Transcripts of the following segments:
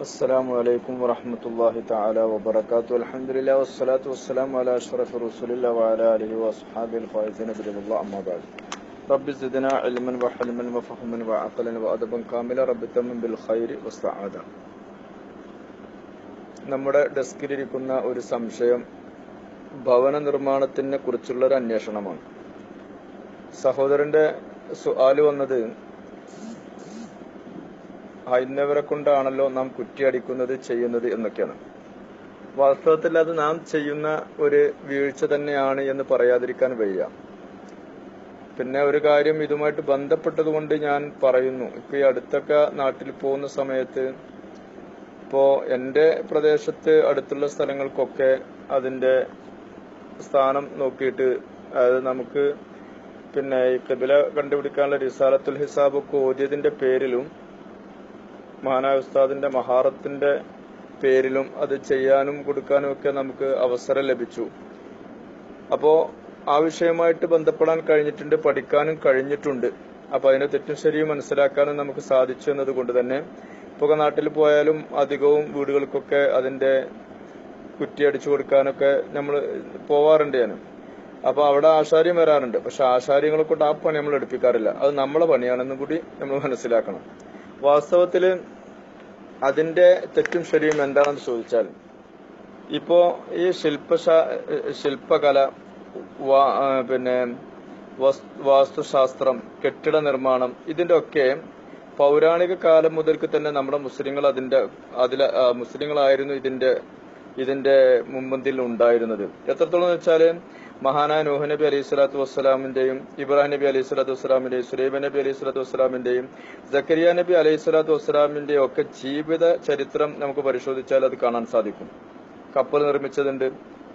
السلام عليكم ورحمة الله تعالى وبركاته الحمد لله والصلاة والسلام على أشرف رسول الله وعلى آله وأصحابه الفائزين برضا الله أما بعد رب زدنا علما وحلما وفهما وعقلا وأدبا كاملا رب تمن بالخير والسعادة നമ്മുടെ ഡെസ്കിലിരിക്കുന്ന ഒരു സംശയം ഭവന നിർമ്മാണത്തിനെ കുറിച്ചുള്ള ഒരു അന്വേഷണമാണ് സഹോദരന്റെ സുആല് വന്നത് ഹൈന്ദവരെ കൊണ്ടാണല്ലോ നാം കുറ്റിയടിക്കുന്നത് ചെയ്യുന്നത് എന്നൊക്കെയാണ്. വാസ്തവത്തിൽ അത് നാം ചെയ്യുന്ന ഒരു വീഴ്ച തന്നെയാണ് എന്ന് പറയാതിരിക്കാൻ വയ്യ. പിന്നെ ഒരു കാര്യം ഇതുമായിട്ട് ബന്ധപ്പെട്ടതുകൊണ്ട് ഞാൻ പറയുന്നു. ഇപ്പൊ ഈ അടുത്തൊക്കെ നാട്ടിൽ പോകുന്ന സമയത്ത് ഇപ്പോ എന്റെ പ്രദേശത്ത് അടുത്തുള്ള സ്ഥലങ്ങൾക്കൊക്കെ അതിന്റെ സ്ഥാനം നോക്കിയിട്ട് അതായത് നമുക്ക് പിന്നെ ഈ കബില കണ്ടുപിടിക്കാനുള്ള റിസാലത്തുൽ ഹിസാബ് ഒക്കെ പേരിലും മഹാനായ ഉസ്താദിന്റെ മഹാറത്തിന്റെ പേരിലും അത് ചെയ്യാനും കൊടുക്കാനും ഒക്കെ നമുക്ക് അവസരം ലഭിച്ചു. അപ്പോ ആ വിഷയമായിട്ട് ബന്ധപ്പെടാൻ കഴിഞ്ഞിട്ടുണ്ട് പഠിക്കാനും കഴിഞ്ഞിട്ടുണ്ട്. അപ്പൊ അതിനെ തെറ്റും ശരിയും മനസ്സിലാക്കാനും നമുക്ക് സാധിച്ചു എന്നത് കൊണ്ട് തന്നെ. ഇപ്പൊ നാട്ടിൽ പോയാലും അധികവും വീടുകൾക്കൊക്കെ അതിന്റെ കുറ്റി അടിച്ചു കൊടുക്കാനൊക്കെ നമ്മൾ പോവാറുണ്ട് ഞാൻ അപ്പൊ അവിടെ ആശാരിയും വരാറുണ്ട്. പക്ഷെ ആശാരികളെ കൊണ്ട് ആ പണി നമ്മൾ എടുപ്പിക്കാറില്ല. അത് നമ്മളെ പണിയാണെന്നും കൂടി നമ്മൾ മനസ്സിലാക്കണം. വാസ്തവത്തിൽ അതിന്റെ തെറ്റും ശരിയും എന്താണെന്ന് ചോദിച്ചാൽ ഇപ്പോ ഈ ശില്പശാ ശില്പകല പിന്നെ വാസ്തുശാസ്ത്രം കെട്ടിട നിർമ്മാണം ഇതിന്റെ ഒക്കെ പൗരാണിക കാലം മുതൽക്ക് തന്നെ നമ്മുടെ മുസ്ലിങ്ങൾ അതിന്റെ അതിൽ മുസ്ലിങ്ങളായിരുന്നു ഇതിന്റെ ഇതിന്റെ മുമ്പന്തിൽ ഉണ്ടായിരുന്നത്. എത്രത്തോളം വെച്ചാൽ മഹാനായ നൂഹ് നബി അലൈഹി സ്വലാത്തു വസ്സലാമിന്റെയും ഇബ്രാഹിം നബി അലൈഹി സ്വലാത്തു വസ്സലാമിന്റെയും സുലൈബ നബി അലൈഹി സ്വലാത്തു വസ്സലാമിന്റെയും ജക്കരിയ നബി അലൈഹി സ്വലാത്തു വസ്സലാമിന്റെയും ഒക്കെ ജീവിത ചരിത്രം നമുക്ക് പരിശോധിച്ചാൽ അത് കാണാൻ സാധിക്കും. കപ്പൽ നിർമ്മിച്ചതുണ്ട്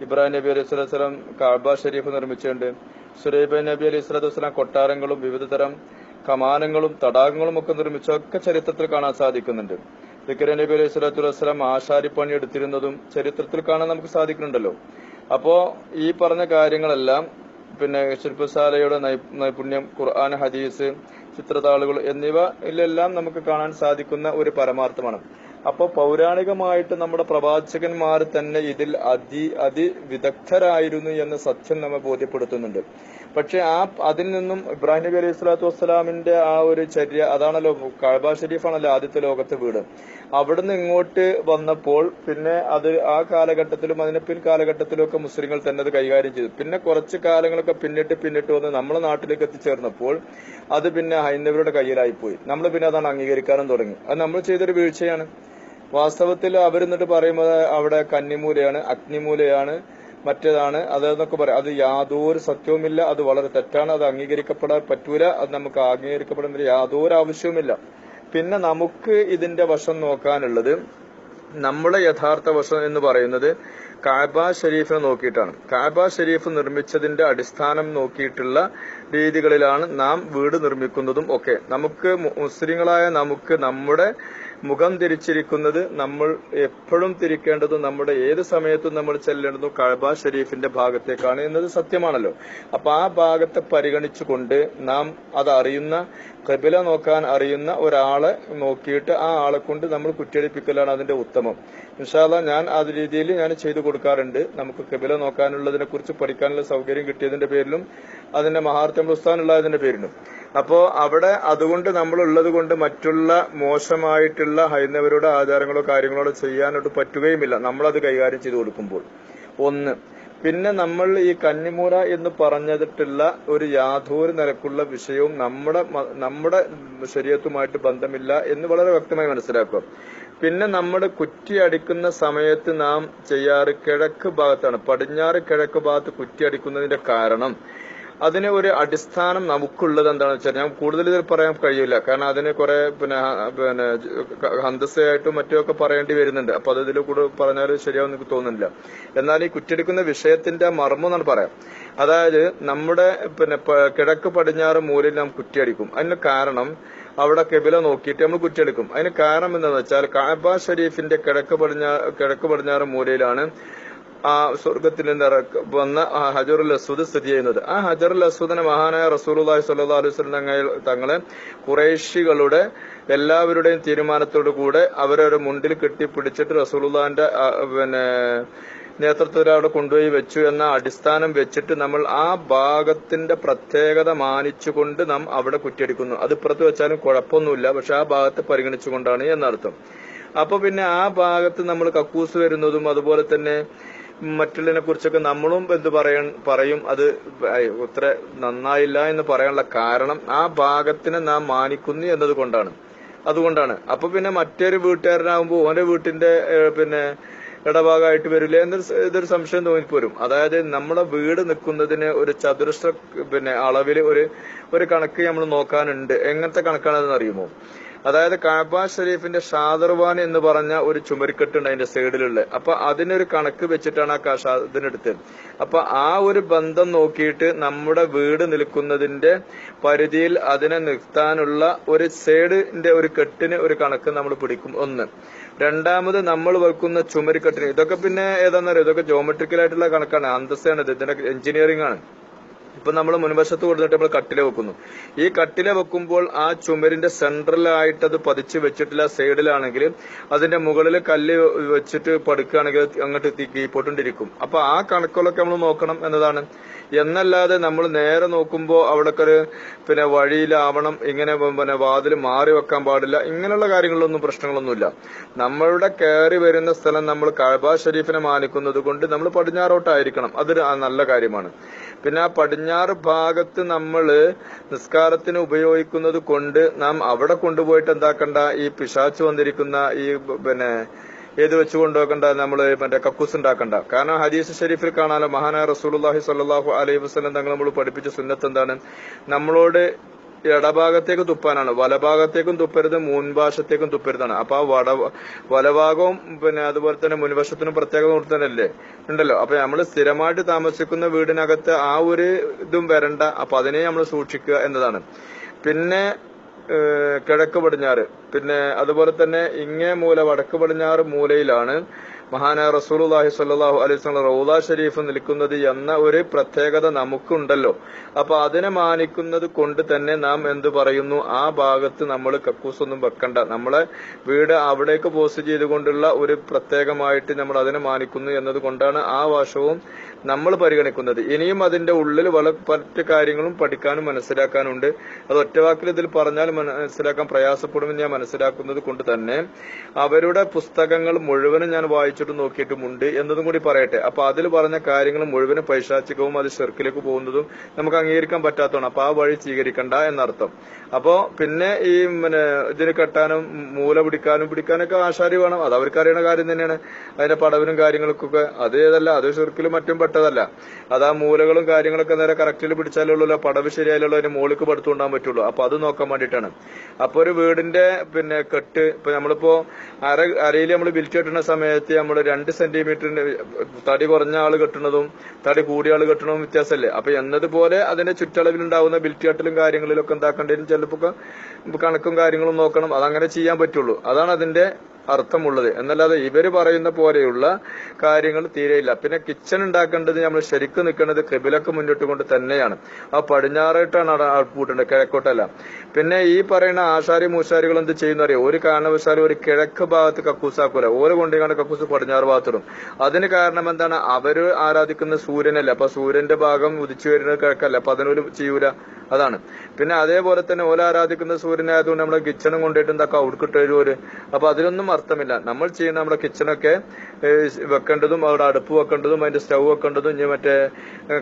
ഇബ്രാഹിം നബി അലൈഹി സ്വലാത്തു വസ്സലാം കാബ ഷരീഫ് നിർമ്മിച്ചിട്ടുണ്ട് സുലൈബ നബി അലൈഹി സ്വലാത്തു വസ്സലാം കൊട്ടാരങ്ങളും വിവിധ തരം കമാനങ്ങളും തടാകങ്ങളും ഒക്കെ നിർമ്മിച്ചൊക്കെ ചരിത്രത്തിൽ കാണാൻ സാധിക്കുന്നുണ്ട്. ദിക്കര നബി അലൈഹി സ്വലാത്തു വസ്സലാം ആശാരിപ്പണി എടുത്തിരുന്നതും ചരിത്രത്തിൽ കാണാൻ നമുക്ക് സാധിക്കുന്നുണ്ടല്ലോ. അപ്പോ ഈ പറഞ്ഞ കാര്യങ്ങളെല്ലാം പിന്നെ ശില്പശാലയുടെ നൈപുണ്യം ഖുർആൻ ഹദീസ് ചിത്രതാളുകൾ എന്നിവ ഇതിലെല്ലാം നമുക്ക് കാണാൻ സാധിക്കുന്ന ഒരു പരമാർത്ഥമാണ്. അപ്പൊ പൗരാണികമായിട്ട് നമ്മുടെ പ്രവാചകന്മാർ തന്നെ ഇതിൽ അതി അതിവിദഗ്ധരായിരുന്നു എന്ന സത്യം നമ്മെ ബോധ്യപ്പെടുത്തുന്നുണ്ട്. പക്ഷെ ആ അതിൽ നിന്നും ഇബ്രാഹിം നബി അലൈഹി സ്വലാത്തു വസ്സലാമിന്റെ ആ ഒരു ചര്യ അതാണല്ലോ കഴബ ഷരീഫാണല്ലോ ആദ്യത്തെ ലോകത്തെ വീട്. അവിടുന്ന് ഇങ്ങോട്ട് വന്നപ്പോൾ പിന്നെ അത് ആ കാലഘട്ടത്തിലും അതിന് പിൻ കാലഘട്ടത്തിലും ഒക്കെ മുസ്ലിങ്ങൾ തന്നെ അത് കൈകാര്യം ചെയ്തു. പിന്നെ കുറച്ച് കാലങ്ങളൊക്കെ പിന്നിട്ട് പിന്നിട്ട് വന്ന് നമ്മുടെ നാട്ടിലേക്ക് എത്തിച്ചേർന്നപ്പോൾ അത് പിന്നെ ഹൈന്ദവരുടെ കയ്യിലായിപ്പോയി. നമ്മൾ പിന്നെ അതാണ് അംഗീകരിക്കാനും തുടങ്ങി. അത് നമ്മൾ ചെയ്തൊരു വീഴ്ചയാണ്. വാസ്തവത്തിൽ അവരെന്നിട്ട് പറയുമ്പോൾ അവിടെ കന്നിമൂലയാണ് അഗ്നിമൂലയാണ് മറ്റേതാണ് അതെന്നൊക്കെ പറയാം. അത് യാതൊരു സത്യവുമില്ല അത് വളരെ തെറ്റാണ് അത് അംഗീകരിക്കപ്പെടാൻ പറ്റൂല അത് നമുക്ക് അംഗീകരിക്കപ്പെടുന്ന യാതൊരു ആവശ്യവുമില്ല. പിന്നെ നമുക്ക് ഇതിന്റെ വശം നോക്കാനുള്ളത് നമ്മുടെ യഥാർത്ഥ വശം എന്ന് പറയുന്നത് കാബ ഷരീഫിനെ നോക്കിയിട്ടാണ്. കാബ ഷരീഫ് നിർമ്മിച്ചതിന്റെ അടിസ്ഥാനം നോക്കിയിട്ടുള്ള രീതികളിലാണ് നാം വീട് നിർമ്മിക്കുന്നതും ഒക്കെ. നമുക്ക് മുസ്ലിങ്ങളായ നമുക്ക് നമ്മുടെ മുഖം തിരിച്ചിരിക്കുന്നത് നമ്മൾ എപ്പോഴും തിരിക്കേണ്ടത് നമ്മുടെ ഏത് സമയത്തും നമ്മൾ ചെല്ലേണ്ടതും കഴബ ഷരീഫിന്റെ ഭാഗത്തേക്കാണ് എന്നത് സത്യമാണല്ലോ. അപ്പൊ ആ ഭാഗത്തെ പരിഗണിച്ചുകൊണ്ട് നാം അത് അറിയുന്ന കബില നോക്കാൻ അറിയുന്ന ഒരാളെ നോക്കിയിട്ട് ആ ആളെ കൊണ്ട് നമ്മൾ കുറ്റിയടിപ്പിക്കലാണ് അതിന്റെ ഉത്തമം. ഇൻഷാല്ല ഞാൻ ആ രീതിയിൽ ഞാൻ ചെയ്തു കൊടുക്കാറുണ്ട്. നമുക്ക് കബില നോക്കാനുള്ളതിനെ കുറിച്ച് പഠിക്കാനുള്ള സൗകര്യം കിട്ടിയതിന്റെ പേരിലും അതിന്റെ മഹാർത്ഥം പ്രസ്ഥാനുള്ളതിന്റെ പേരിലും. അപ്പോ അവിടെ അതുകൊണ്ട് നമ്മൾ ഉള്ളത് കൊണ്ട് മറ്റുള്ള മോശമായിട്ടുള്ള ഹൈന്ദവരുടെ ആചാരങ്ങളോ കാര്യങ്ങളോ ചെയ്യാനോട്ട് പറ്റുകയുമില്ല. നമ്മളത് കൈകാര്യം ചെയ്തു കൊടുക്കുമ്പോൾ. ഒന്ന്. പിന്നെ നമ്മൾ ഈ കന്നിമൂല എന്ന് പറഞ്ഞിട്ടുള്ള ഒരു യാതൊരു നിരക്കുള്ള വിഷയവും നമ്മുടെ നമ്മുടെ ശരീരത്തുമായിട്ട് ബന്ധമില്ല എന്ന് വളരെ വ്യക്തമായി മനസ്സിലാക്കുക. പിന്നെ നമ്മൾ കുറ്റി അടിക്കുന്ന സമയത്ത് നാം ചെയ്യാറ് കിഴക്ക് ഭാഗത്താണ്. പടിഞ്ഞാറ് കിഴക്ക് ഭാഗത്ത് കുറ്റി അടിക്കുന്നതിന്റെ കാരണം. അതിന് ഒരു അടിസ്ഥാനം നമുക്കുള്ളത് എന്താണെന്ന് വെച്ചാൽ ഞാൻ കൂടുതൽ ഇതിൽ പറയാൻ കഴിയില്ല. കാരണം അതിന് കുറെ പിന്നെ പിന്നെ ഹന്തസയായിട്ടും മറ്റുമൊക്കെ പറയേണ്ടി വരുന്നുണ്ട്. അപ്പൊ അത് ഇതിൽ കൂടെ പറഞ്ഞാൽ ശരിയാവും എനിക്ക് തോന്നുന്നില്ല. എന്നാൽ ഈ കുറ്റെടുക്കുന്ന വിഷയത്തിന്റെ മർമ്മം എന്നാണ് പറയാം. അതായത് നമ്മുടെ പിന്നെ കിഴക്ക് പടിഞ്ഞാറ് മൂലയിൽ നാം കുറ്റിയടിക്കും. അതിന് കാരണം അവിടെ കെബില നോക്കിയിട്ട് നമ്മൾ കുറ്റിയെടുക്കും. അതിന് കാരണം എന്താണെന്ന് വെച്ചാൽ കാബ ഷരീഫിന്റെ കിഴക്ക് പടിഞ്ഞാറ് കിഴക്ക് പടിഞ്ഞാറ് മൂലയിലാണ് ആ സ്വർഗത്തിൽ വന്ന ഹജറുൽ അസ്വദ് സ്ഥിതി ചെയ്യുന്നത്. ആ ഹജറുൽ അസ്വദിനെ മഹാനായ റസൂലുള്ളാഹി സ്വല്ലല്ലാഹു അലൈഹി വസല്ലം തങ്ങൾ തങ്ങളെ കുറേശികളുടെ എല്ലാവരുടെയും തീരുമാനത്തോടു കൂടെ അവരൊരു മുണ്ടിൽ കെട്ടിപ്പിടിച്ചിട്ട് റസൂലുള്ളാഹിന്റെ പിന്നെ നേതൃത്വത്തിൽ അവിടെ കൊണ്ടുപോയി വെച്ചു എന്ന അടിസ്ഥാനം വെച്ചിട്ട് നമ്മൾ ആ ഭാഗത്തിന്റെ പ്രത്യേകത മാനിച്ചുകൊണ്ട് നാം അവിടെ കുറ്റിയടിക്കുന്നു. അത് ഇപ്പുറത്ത് വെച്ചാലും കുഴപ്പമൊന്നുമില്ല. പക്ഷെ ആ ഭാഗത്തെ പരിഗണിച്ചുകൊണ്ടാണ് എന്നർത്ഥം. അപ്പൊ പിന്നെ ആ ഭാഗത്ത് നമ്മൾ കക്കൂസ് വരുന്നതും അതുപോലെ തന്നെ മറ്റുള്ളതിനെ കുറിച്ചൊക്കെ നമ്മളും എന്ത് പറയാൻ പറയും. അത് ഇത്ര നന്നായില്ല എന്ന് പറയാനുള്ള കാരണം ആ ഭാഗത്തിനെ നാം മാനിക്കുന്നു എന്നത് കൊണ്ടാണ് അതുകൊണ്ടാണ്. അപ്പൊ പിന്നെ മറ്റൊരു വീട്ടുകാരനാകുമ്പോൾ ഓന്റെ വീട്ടിന്റെ പിന്നെ ഇടഭാഗമായിട്ട് വരില്ല എന്നൊരു ഇതൊരു സംശയം തോന്നിപ്പോരും. അതായത് നമ്മുടെ വീട് നിൽക്കുന്നതിന് ഒരു ചതുരശ്ര പിന്നെ അളവിൽ ഒരു ഒരു കണക്ക് നമ്മൾ നോക്കാനുണ്ട്. എങ്ങനത്തെ കണക്കാണെന്ന് അറിയുമോ? അതായത് കാബ ഷരീഫിന്റെ ഷാദർവാൻ എന്ന് പറഞ്ഞ ഒരു ചുമരിക്കെട്ടുണ്ട് അതിന്റെ സൈഡിലുള്ള. അപ്പൊ അതിനൊരു കണക്ക് വെച്ചിട്ടാണ് ആ ഇതിനെടുത്തത് അപ്പൊ ആ ഒരു ബന്ധം നോക്കിയിട്ട് നമ്മുടെ വീട് നിൽക്കുന്നതിന്റെ പരിധിയിൽ അതിനെ നിർത്താനുള്ള ഒരു സൈഡിന്റെ ഒരു കെട്ടിന് ഒരു കണക്ക് നമ്മൾ പിടിക്കും. ഒന്ന്. രണ്ടാമത് നമ്മൾ വെക്കുന്ന ചുമരിക്കെട്ടിന്. ഇതൊക്കെ പിന്നെ ഏതാണെന്നറിയോ ഇതൊക്കെ ജോമെട്രിക്കൽ ആയിട്ടുള്ള കണക്കാണ്. അന്തസ്സാണ് ഇത് ഇതിന്റെ എഞ്ചിനീയറിംഗ് ആണ്. ഇപ്പൊ നമ്മൾ മുൻവശത്ത് കൊടുത്തിട്ട് നമ്മൾ കട്ടില വെക്കുന്നു. ഈ കട്ടില വെക്കുമ്പോൾ ആ ചുമരിന്റെ സെൻട്രലായിട്ട് അത് പതിച്ച് വെച്ചിട്ടില്ല സൈഡിലാണെങ്കിൽ അതിന്റെ മുകളിൽ കല്ല് വെച്ചിട്ട് പടുക്കുകയാണെങ്കിൽ അങ്ങോട്ട് കീഴ്പോട്ടുണ്ടിരിക്കും അപ്പൊ ആ കണക്കുകളൊക്കെ നമ്മൾ നോക്കണം എന്നതാണ്. എന്നല്ലാതെ നമ്മൾ നേരെ നോക്കുമ്പോൾ അവിടൊക്കെ ഒരു പിന്നെ വഴിയിലാവണം ഇങ്ങനെ പിന്നെ വാതിൽ മാറി വെക്കാൻ പാടില്ല ഇങ്ങനെയുള്ള കാര്യങ്ങളൊന്നും പ്രശ്നങ്ങളൊന്നുമില്ല. നമ്മളുടെ കയറി വരുന്ന സ്ഥലം നമ്മൾ കഴബ ഷരീഫിനെ മാനിക്കുന്നത് കൊണ്ട് നമ്മൾ പടിഞ്ഞാറോട്ടായിരിക്കണം. അതൊരു നല്ല കാര്യമാണ്. പിന്നെ ആ ഭാഗത്ത് നമ്മൾ നിസ്കാരത്തിന് ഉപയോഗിക്കുന്നത് കൊണ്ട് നാം അവിടെ കൊണ്ടുപോയിട്ട് എന്താക്കണ്ട? ഈ പിശാച്ച് വന്നിരിക്കുന്ന ഈ പിന്നെ ഏത് വെച്ച് കൊണ്ടുപോക്കണ്ട? നമ്മൾ മറ്റേ കക്കൂസ് ഉണ്ടാക്കണ്ട. കാരണം ഹദീസ് ഷെരീഫിൽ കാണാലോ മഹാനായ റസൂലുള്ളാഹി സ്വല്ലല്ലാഹു അലൈഹി വസ്ലം തങ്ങൾ നമ്മൾ പഠിപ്പിച്ച സുന്നത്ത് എന്താണ്? നമ്മളോട് ഇടഭാഗത്തേക്ക് തുപ്പാനാണ്. വലഭാഗത്തേക്കും തുപ്പരുത് മുൻഭാഷത്തേക്കും തുപ്പരുതാണ്. അപ്പൊ ആ വട വലഭാഗവും പിന്നെ അതുപോലെ തന്നെ മുൻവശത്തിനും പ്രത്യേകം നിർത്തനല്ലേ ഉണ്ടല്ലോ. അപ്പൊ നമ്മൾ സ്ഥിരമായിട്ട് താമസിക്കുന്ന വീടിനകത്ത് ആ ഒരു ഇതും വരണ്ട. അപ്പൊ അതിനെ നമ്മൾ സൂക്ഷിക്കുക എന്നതാണ്. പിന്നെ കിഴക്ക് പടിഞ്ഞാറ്. പിന്നെ അതുപോലെ തന്നെ ഇങ്ങേ മൂല വടക്ക് പടിഞ്ഞാറ് മൂലയിലാണ് മഹാനായ റസൂലുള്ളാഹി സ്വല്ലല്ലാഹു അലൈഹി വസല്ലം റൗദ ഷരീഫ് നിൽക്കുന്നത് എന്ന ഒരു പ്രത്യേകത നമുക്കുണ്ടല്ലോ. അപ്പൊ അതിനെ മാനിക്കുന്നത് കൊണ്ട് തന്നെ നാം എന്ത് പറയുന്നു? ആ ഭാഗത്ത് നമ്മൾ കക്കൂസൊന്നും വെക്കണ്ട. നമ്മളെ വീട് അവിടേക്ക് പോസ്റ്റ് ചെയ്തുകൊണ്ടുള്ള ഒരു പ്രത്യേകമായിട്ട് നമ്മൾ അതിനെ മാനിക്കുന്നു എന്നതുകൊണ്ടാണ് ആ വശവും നമ്മൾ പരിഗണിക്കുന്നത്. ഇനിയും അതിന്റെ ഉള്ളിൽ വല മറ്റ് കാര്യങ്ങളും പഠിക്കാനും മനസ്സിലാക്കാനും ഉണ്ട് അത് ഒറ്റവാക്കിൽ ഇതിൽ പറഞ്ഞാൽ മനസ്സിലാക്കാൻ പ്രയാസപ്പെടുമെന്ന് ഞാൻ മനസ്സിലാക്കുന്നത് കൊണ്ട് തന്നെ അവരുടെ പുസ്തകങ്ങൾ മുഴുവനും ഞാൻ വായിച്ചിട്ട് നോക്കിയിട്ടുമുണ്ട് എന്നതും കൂടി പറയട്ടെ. അപ്പൊ അതിൽ പറഞ്ഞ കാര്യങ്ങൾ മുഴുവനും പൈശാചികവും അത് ഷെർക്കിലേക്ക് പോകുന്നതും നമുക്ക് അംഗീകരിക്കാൻ പറ്റാത്തതാണ്. അപ്പൊ ആ വഴി സ്വീകരിക്കണ്ട എന്നർത്ഥം. അപ്പോ പിന്നെ ഈ പിന്നെ ഇതിന് കെട്ടാനും മൂല പിടിക്കാനും പിടിക്കാനൊക്കെ ആശാരി വേണം. അത് അവർക്ക് അറിയുന്ന കാര്യം തന്നെയാണ്. അതിന്റെ പടവിനും കാര്യങ്ങൾക്കൊക്കെ അത് ഏതല്ല അത് ഷെർക്കിലും മറ്റും പെട്ടതല്ല. അത് ആ മൂലകളും കാര്യങ്ങളൊക്കെ നേരെ കറക്റ്റിൽ പിടിച്ചാലുള്ളൂ പടവ് ശരിയായാലുള്ളൂ അതിന് മുകളിലേക്ക് പടുത്തുകൊണ്ടാൻ പറ്റുള്ളൂ. അപ്പൊ അത് നോക്കാൻ വേണ്ടിയിട്ടാണ്. അപ്പൊ ഒരു വീടിന്റെ പിന്നെ കെട്ട് ഇപ്പൊ നമ്മളിപ്പോ അര അരയിൽ നമ്മൾ ബിൽറ്റ് കെട്ടുന്ന സമയത്ത് നമ്മൾ രണ്ട് സെന്റിമീറ്ററിന്റെ തടി കുറഞ്ഞ ആൾ കെട്ടുന്നതും തടി കൂടിയ ആൾ കെട്ടണതും വ്യത്യാസമല്ലേ? അപ്പൊ എന്നതുപോലെ അതിന്റെ ചുറ്റളവിൽ ചുറ്റളവിലുണ്ടാവുന്ന ബിൽറ്റ് കെട്ടലും കാര്യങ്ങളിലൊക്കെ എന്താക്കേണ്ടതിനും ചിലപ്പോ കണക്കും കാര്യങ്ങളും നോക്കണം. അതങ്ങനെ ചെയ്യാൻ പറ്റുള്ളൂ. അതാണ് അതിന്റെ അർത്ഥമുള്ളത്. എന്നല്ലാതെ ഇവർ പറയുന്ന പോലെയുള്ള കാര്യങ്ങൾ തീരെയില്ല. പിന്നെ കിച്ചൺ ഉണ്ടാക്കേണ്ടത് നമ്മൾ ശരിക്കും നിൽക്കേണ്ടത് കെബിലൊക്കെ മുന്നിട്ട് കൊണ്ട് തന്നെയാണ്. ആ പടിഞ്ഞാറായിട്ടാണ് പൂട്ടേണ്ടത് കിഴക്കോട്ടല്ല. പിന്നെ ഈ പറയുന്ന ആശാരി മൂശാരികൾ എന്ത് ചെയ്യുന്ന അറിയാം? ഒരു കാരണവശാലും ഒരു കിഴക്ക് ഭാഗത്ത് കക്കൂസാക്കൂല ഓരോ കൊണ്ടുകൊണ്ട് കക്കൂസ് പടിഞ്ഞാറ് ഭാഗത്തിടും അതിന് കാരണം എന്താണ്? അവർ ആരാധിക്കുന്ന സൂര്യനല്ലേ. അപ്പൊ സൂര്യന്റെ ഭാഗം ഉദിച്ചു വരുന്നത് കിഴക്കല്ല. അപ്പൊ അതിനൊരു ചെയ്യൂല? അതാണ്. പിന്നെ അതേപോലെ തന്നെ ഓല ആരാധിക്കുന്ന സൂര്യനായതുകൊണ്ട് നമ്മുടെ കിച്ചണും കൊണ്ടുപോയിട്ട് എന്താക്കാം ഉടുക്കിട്ട് ഒരു അപ്പൊ അതിലൊന്നും അർത്ഥമില്ല. നമ്മൾ ചെയ്യുന്ന നമ്മുടെ കിച്ചണൊക്കെ വെക്കേണ്ടതും അവിടെ അടുപ്പ് വെക്കേണ്ടതും അതിന്റെ സ്റ്റൗ വെക്കേണ്ടതും മറ്റേ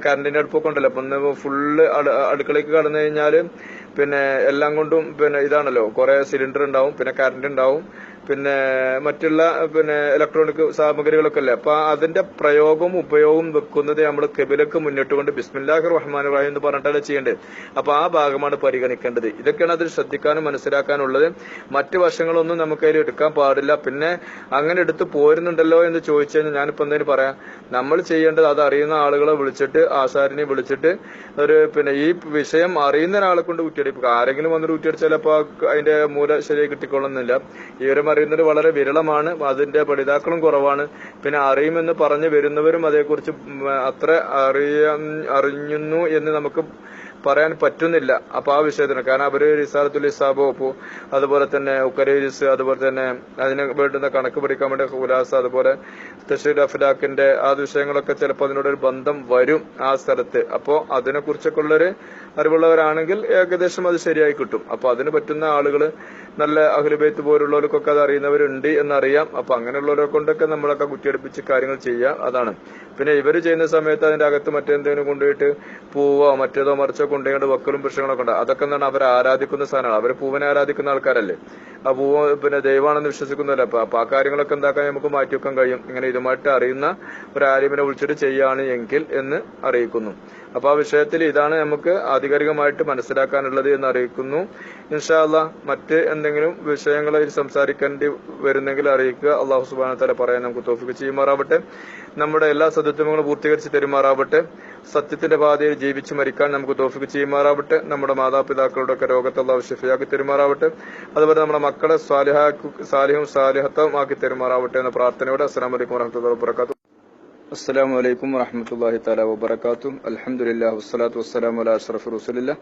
കറണ്ടിന്റെ അടുപ്പൊക്കെ ഉണ്ടല്ലോ. അപ്പൊ ഫുള്ള് അടുക്കളയ്ക്ക് കടന്നു കഴിഞ്ഞാൽ പിന്നെ എല്ലാം കൊണ്ടും പിന്നെ ഇതാണല്ലോ. കുറെ സിലിണ്ടർ ഉണ്ടാവും പിന്നെ കറന്റ് ഉണ്ടാവും പിന്നെ മറ്റുള്ള പിന്നെ ഇലക്ട്രോണിക് സാമഗ്രികളൊക്കെ അല്ലേ അപ്പൊ അതിന്റെ പ്രയോഗവും ഉപയോഗവും വെക്കുന്നത് നമ്മൾ കെബിലക്ക് മുന്നിട്ട് കൊണ്ട് ബിസ്മില്ലാഹി റഹ്മാൻ റഹീം എന്ന് പറഞ്ഞിട്ടല്ലേ ചെയ്യേണ്ടത്. അപ്പൊ ആ ഭാഗമാണ് പരിഗണിക്കേണ്ടത്. ഇതൊക്കെയാണ് അതിൽ ശ്രദ്ധിക്കാനും മനസ്സിലാക്കാനുള്ളത്. മറ്റു വശങ്ങളൊന്നും നമുക്ക് അതിൽ എടുക്കാൻ പാടില്ല. പിന്നെ അങ്ങനെ എടുത്ത് പോരുന്നുണ്ടല്ലോ എന്ന് ചോദിച്ചു കഴിഞ്ഞാൽ ഞാനിപ്പോ എന്തെങ്കിലും പറയാം. നമ്മൾ ചെയ്യേണ്ടത് അത് അറിയുന്ന ആളുകളെ വിളിച്ചിട്ട് ആശാരിനെ വിളിച്ചിട്ട് ഒരു പിന്നെ ഈ വിഷയം അറിയുന്ന ഒരാളെ കൊണ്ട് കുറ്റിയടിപ്പിക്കുക ആരെങ്കിലും വന്നിട്ട് ഊറ്റിയടിച്ചാൽ അപ്പൊ അതിന്റെ മൂല ശരിയായി കിട്ടിക്കൊള്ളുന്നില്ല. വിവരം അറിയുന്നത് വളരെ വിരളമാണ്. അതിന്റെ പഠിതാക്കളും കുറവാണ്. പിന്നെ അറിയുമെന്ന് പറഞ്ഞു വരുന്നവരും അതേക്കുറിച്ച് അത്ര അറിയ അറിഞ്ഞു എന്ന് നമുക്ക് പറയാൻ പറ്റുന്നില്ല. അപ്പൊ ആ വിഷയത്തിന് കാരണം അവർ റിസാലത്തുൽ ഇസാബോ അതുപോലെ തന്നെ ഉക്കരേരിസ് അതുപോലെ തന്നെ അതിന് വേണ്ടുന്ന കണക്ക് പഠിക്കാൻ വേണ്ടി ഉലാസ അതുപോലെ തഷീർ അഫ്ലാഖിന്റെ ആ വിഷയങ്ങളൊക്കെ ചിലപ്പോൾ അതിനോടൊരു ബന്ധം വരും ആ സ്ഥലത്ത്. അപ്പോ അതിനെ കുറിച്ചൊക്കെ ഉള്ളൊരു അറിവുള്ളവരാണെങ്കിൽ ഏകദേശം അത് ശരിയായി കിട്ടും. അപ്പൊ അതിന് പറ്റുന്ന ആളുകൾ നല്ല അഹ്ലുബൈത്ത് പോലുള്ളവർക്കൊക്കെ അത് അറിയുന്നവരുണ്ട് എന്നറിയാം. അപ്പൊ അങ്ങനെയുള്ളവരെ കൊണ്ടൊക്കെ നമ്മളൊക്കെ കുറ്റിയടിപ്പിച്ച് കാര്യങ്ങൾ ചെയ്യാം അതാണ്. പിന്നെ ഇവർ ചെയ്യുന്ന സമയത്ത് അതിന്റെ അകത്ത് മറ്റെന്തെങ്കിലും കൊണ്ടുപോയിട്ട് പൂവോ മറ്റേതോ മറിച്ചോ കൊണ്ടുപോയിട്ട് വക്കലും വൃക്ഷങ്ങളൊക്കെ ഉണ്ട് അതൊക്കെ എന്താണ് അവർ ആരാധിക്കുന്ന സാധനമാണ്. അവർ പൂവിനെ ആരാധിക്കുന്ന ആൾക്കാരല്ലേ. ആ പൂവ് പിന്നെ ദൈവമാണെന്ന് വിശ്വസിക്കുന്നില്ല അപ്പൊ അപ്പൊ ആ കാര്യങ്ങളൊക്കെ എന്താക്കാൻ നമുക്ക് മാറ്റി മാറ്റിവെക്കാൻ കഴിയും. ഇങ്ങനെ ഇതുമായിട്ട് അറിയുന്ന ഒരു ആലിമിനെ വിളിച്ചിട്ട് ചെയ്യാണ് എങ്കിൽ എന്ന് അറിയിക്കുന്നു. അപ്പൊ ആ വിഷയത്തിൽ ഇതാണ് നമുക്ക് ആധികാരികമായിട്ട് മനസ്സിലാക്കാനുള്ളത് എന്ന് അറിയിക്കുന്നു. ഇൻഷാല്ല മറ്റ് എന്തെങ്കിലും വിഷയങ്ങളെ സംസാരിക്കേണ്ടി വരുന്നെങ്കിൽ അറിയിക്കുക. അള്ളാഹു സുബാന തല പറയാൻ നമുക്ക് തോഫിക്ക് ചെയ്യുമാറാവട്ടെ. നമ്മുടെ എല്ലാ സദുത്വങ്ങളും പൂർത്തീകരിച്ച് തരുമാറാവട്ടെ. സത്യത്തിന്റെ പാതയിൽ ജീവിച്ചു മരിക്കാൻ നമുക്ക് തോഫിക്ക് ചെയ്യുമാറാവട്ടെ. നമ്മുടെ മാതാപിതാക്കളുടെ ഒക്കെ രോഗത്തെ അള്ളാഹു ഷഫിയാക്കി തരുമാറാവട്ടെ. അതുപോലെ നമ്മുടെ മക്കളെ സാലിഹും സാലിഹത്തവും ആക്കി തരുമാറാവട്ടെ എന്ന പ്രാർത്ഥനയോടെ അസ്സാം വലൈക്കും വരഹമുല്ലാ അസ്സാം വലൈക്കും വറഹമത്തല്ലാഹി താല വബർക്കാത്തും അലഹമുല്ലാ വസ്സലാത്തു വസ്സലാം അല അഷ്റഫ് റസൂലില്ല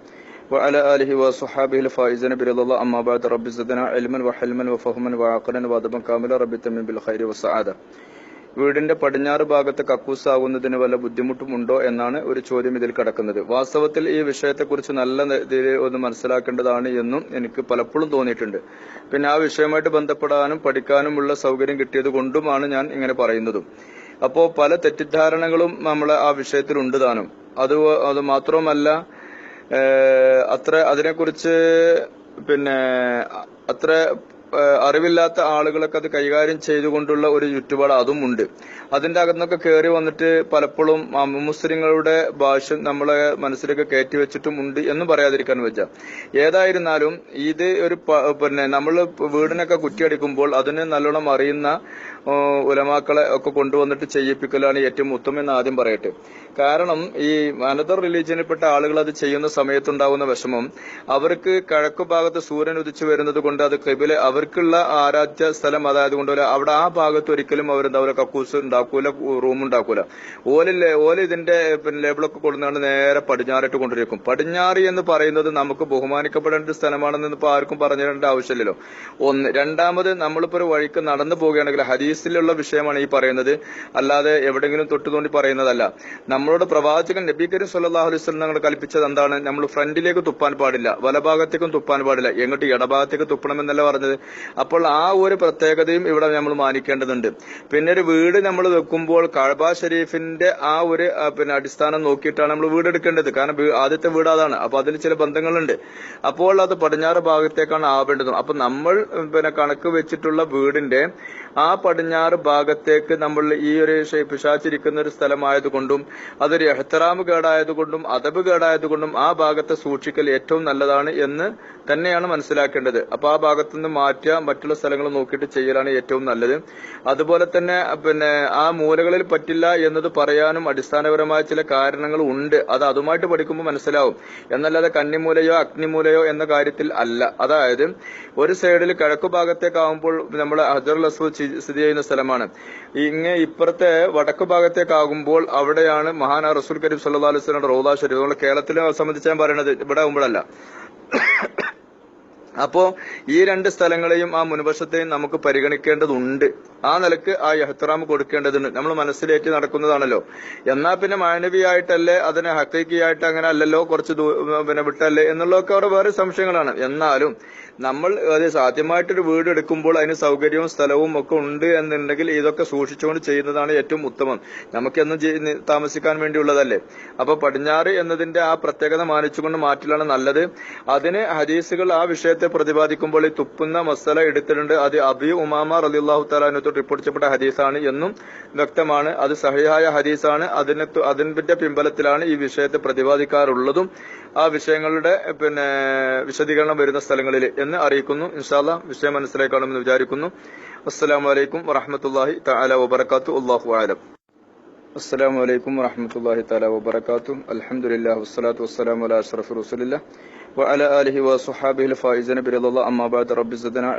وعلى آله وصحابه الفائزين برضا الله أما بعد رب زدنا علما وحلما وفهما وعقلا وأدبا كاملا رب تمن بالخير والسعادة വീടിന്റെ പടിഞ്ഞാറ് ഭാഗത്ത് കക്കൂസാകുന്നതിന് വല്ല ബുദ്ധിമുട്ടുമുണ്ടോ എന്നാണ് ഒരു ചോദ്യം ഇതിൽ കിടക്കുന്നത് വാസ്തവത്തിൽ ഈ വിഷയത്തെക്കുറിച്ച് നല്ല രീതിയിൽ ഒന്ന് മനസ്സിലാക്കേണ്ടതാണ് എന്നും എനിക്ക് പലപ്പോഴും തോന്നിയിട്ടുണ്ട് പിന്നെ ആ വിഷയമായിട്ട് ബന്ധപ്പെടാനും പഠിക്കാനുമുള്ള സൗകര്യം കിട്ടിയത് കൊണ്ടുമാണ് ഞാൻ ഇങ്ങനെ പറയുന്നതും അപ്പോ പല തെറ്റിദ്ധാരണകളും നമ്മളെ ആ വിഷയത്തിൽ ഉണ്ട് താനും അത് അത് മാത്രവുമല്ല ഏഹ്, അത്ര അതിനെക്കുറിച്ച് പിന്നെ അത്ര അറിവില്ലാത്ത ആളുകളൊക്കെ അത് കൈകാര്യം ചെയ്തുകൊണ്ടുള്ള ഒരു ചുറ്റുപാട് അതും ഉണ്ട്. അതിന്റെ അകത്തൊക്കെ കയറി വന്നിട്ട് പലപ്പോഴും മുസ്ലിങ്ങളുടെ ഭാഷ നമ്മളെ മനസ്സിലൊക്കെ കയറ്റി വെച്ചിട്ടും ഉണ്ട് എന്ന് പറയാതിരിക്കാൻ വെച്ച ഏതായിരുന്നാലും ഇത് ഒരു പിന്നെ നമ്മൾ വീടിനൊക്കെ കുറ്റിയടിക്കുമ്പോൾ അതിന് നല്ലോണം അറിയുന്ന ഉലമാക്കളെ ഒക്കെ കൊണ്ടുവന്നിട്ട് ചെയ്യിപ്പിക്കലാണ് ഏറ്റവും ഉത്തമം എന്ന് ആദ്യം പറയട്ടെ. കാരണം ഈ അനദർ റിലീജിയനിൽപ്പെട്ട ആളുകൾ അത് ചെയ്യുന്ന സമയത്തുണ്ടാവുന്ന വിഷമം അവർക്ക് കിഴക്കു ഭാഗത്ത് സൂര്യൻ ഉദിച്ചു വരുന്നത് കൊണ്ട് അത് കബിലെ അവർക്കുള്ള ആരാധ്യ സ്ഥലം അതായത് കൊണ്ട് അവിടെ ആ ഭാഗത്ത് ഒരിക്കലും അവർ എന്താ പറയുക കക്കൂസ് ഉണ്ടാക്കൂല റൂം ഉണ്ടാക്കൂല. ഓലില്ലേ ഓല ഇതിന്റെ ലേബിളൊക്കെ കൊടുന്നാണ് നേരെ പടിഞ്ഞാറിട്ട് കൊണ്ടിരിക്കും പടിഞ്ഞാറ് എന്ന് പറയുന്നത് നമുക്ക് ബഹുമാനിക്കപ്പെടേണ്ട ഒരു സ്ഥലമാണെന്ന് ഇപ്പൊ ആർക്കും പറഞ്ഞു ആവശ്യമില്ലല്ലോ. ഒന്ന് രണ്ടാമത് നമ്മളിപ്പോ ഒരു വഴിക്ക് നടന്നു പോവുകയാണെങ്കിൽ ഹദീസിലുള്ള വിഷയമാണ് ഈ പറയുന്നത്. അല്ലാതെ എവിടെങ്കിലും തൊട്ടുതോണ്ടി പറയുന്നതല്ല. നമ്മളോട് പ്രവാചകൻ നബി കരീം സല്ലാഹു അലൈഹി സ്വലം ഞങ്ങൾ കൽപ്പിച്ചത് എന്താണ്? നമ്മൾ ഫ്രണ്ടിലേക്ക് തുപ്പാൻ പാടില്ല വലഭാഗത്തേക്കും തുപ്പാൻ പാടില്ല. എങ്ങോട്ട് ഇടഭാഗത്തേക്ക് തുപ്പണമെന്നല്ല പറഞ്ഞത്? അപ്പോൾ ആ ഒരു പ്രത്യേകതയും ഇവിടെ നമ്മൾ മാനിക്കേണ്ടതുണ്ട്. പിന്നെ ഒരു വീട് നമ്മൾ വെക്കുമ്പോൾ കഴബ ഷെരീഫിന്റെ ആ ഒരു പിന്നെ അടിസ്ഥാനം നോക്കിയിട്ടാണ് നമ്മൾ വീട് എടുക്കേണ്ടത്. കാരണം ആദ്യത്തെ വീട് അതാണ്. അപ്പൊ അതിന് ചില ബന്ധങ്ങളുണ്ട്. അപ്പോൾ അത് പടിഞ്ഞാറ് ഭാഗത്തേക്കാണ് ആവേണ്ടത്. അപ്പൊ നമ്മൾ പിന്നെ കണക്ക് വെച്ചിട്ടുള്ള വീടിന്റെ ആ പടിഞ്ഞാറ് ഭാഗത്തേക്ക് നമ്മൾ ഈ ഒരു പിശാച്ചിരിക്കുന്ന ഒരു സ്ഥലമായതുകൊണ്ടും അതൊരു എഹ്തറാമ് കേടായതുകൊണ്ടും അതബ് കേടായതുകൊണ്ടും ആ ഭാഗത്തെ സൂക്ഷിക്കൽ ഏറ്റവും നല്ലതാണ് എന്ന് തന്നെയാണ് മനസ്സിലാക്കേണ്ടത്. അപ്പൊ ആ ഭാഗത്തു നിന്ന് മാറ്റുക മറ്റുള്ള സ്ഥലങ്ങൾ നോക്കിയിട്ട് ചെയ്യലാണ് ഏറ്റവും നല്ലത്. അതുപോലെ തന്നെ പിന്നെ ആ മൂലകളിൽ പറ്റില്ല എന്നത് പറയാനും അടിസ്ഥാനപരമായ ചില കാരണങ്ങൾ ഉണ്ട്. അത് അതുമായിട്ട് പഠിക്കുമ്പോൾ മനസ്സിലാവും. എന്നല്ലാതെ കന്നിമൂലയോ അഗ്നിമൂലയോ എന്ന കാര്യത്തിൽ അല്ല. അതായത് ഒരു സൈഡിൽ കിഴക്കു ഭാഗത്തേക്കാവുമ്പോൾ നമ്മൾ അസ്വദ് ചി- സ്ഥിതി ചെയ്യുന്ന സ്ഥലമാണ്. ഇങ്ങ് ഇപ്പുറത്തെ വടക്കു ഭാഗത്തേക്കാകുമ്പോൾ അവിടെയാണ് മഹാന റസൂൽ കരീം സല്ലാ അലൈഹി സ്വലം റോദാ ഷരീഫ്. നമ്മൾ കേരളത്തിലെ സംബന്ധിച്ച് ഞാൻ പറയണത് ഇവിടെ ആകുമ്പോഴല്ല അപ്പോ ഈ രണ്ട് സ്ഥലങ്ങളെയും ആ മുൻവശത്തെയും നമുക്ക് പരിഗണിക്കേണ്ടതുണ്ട്. ആ നിലയ്ക്ക് ആ എഹ്തറാം കൊടുക്കേണ്ടതുണ്ട്. നമ്മൾ മനസ്സിലേറ്റ് നടക്കുന്നതാണല്ലോ. എന്നാ പിന്നെ മാനവിയായിട്ടല്ലേ അതിനെ ഹക്കീക്കിയായിട്ട് അങ്ങനെ അല്ലല്ലോ കുറച്ച് പിന്നെ വിട്ടല്ലേ എന്നുള്ളതൊക്കെ അവിടെ വേറെ സംശയങ്ങളാണ്. എന്നാലും നമ്മൾ അത് സാധ്യമായിട്ടൊരു വീട് എടുക്കുമ്പോൾ അതിന് സൗകര്യവും സ്ഥലവും ഒക്കെ ഉണ്ട് എന്നുണ്ടെങ്കിൽ ഇതൊക്കെ സൂക്ഷിച്ചുകൊണ്ട് ചെയ്യുന്നതാണ് ഏറ്റവും ഉത്തമം. നമുക്കെന്നും താമസിക്കാൻ വേണ്ടിയുള്ളതല്ലേ. അപ്പൊ പടിഞ്ഞാറ് എന്നതിന്റെ ആ പ്രത്യേകത മാനിച്ചുകൊണ്ട് മാറ്റലാണ് നല്ലത്. അതിന് ഹദീസുകൾ ആ വിഷയത്തെ പ്രതിപാദിക്കുമ്പോൾ ഈ തുപ്പുന്ന മസല എടുത്തിട്ടുണ്ട്. അത് അബി ഉമാമ റലിള്ളാഹു റിപ്പോർട്ട് ചെയ്യപ്പെട്ട ഹദീസാണ് എന്നും വ്യക്തമാണ്. അത് സഹിയായ ഹദീസാണ്. അതിനെ അതിന്റെ പിൻബലത്തിലാണ് ഈ വിഷയത്തെ പ്രതിപാദിക്കാറുള്ളതും. ആ വിഷയങ്ങളുടെ പിന്നെ വിശദീകരണം വരുന്ന സ്ഥലങ്ങളിൽ എന്ന് അറിയിക്കുന്നു. ഇൻഷാല്ല വിഷയം മനസ്സിലാക്കണമെന്ന് വിചാരിക്കുന്നു. അസ്സലാമു അലൈക്കും വറഹമത്തല്ലാഹി തആല വബറകാതുഹു. അല്ലാഹു ആലം അസ്സലാമു വലൈക്കും വറഹമത്തല്ലാഹി താല വബറകാത്തു അലഹമുല്ലാ വസ്സലാത്തു വസ്സലാമു അലാ അഷ്റഫി റസൂലില്ലാഹ് വഅല ആലിഹി വസ്വഹാബിഹിൽ ഫായിസിന ബിറളില്ലാഹി അമ്മാ ബഅദ്. റബ്ബി സിദ്ന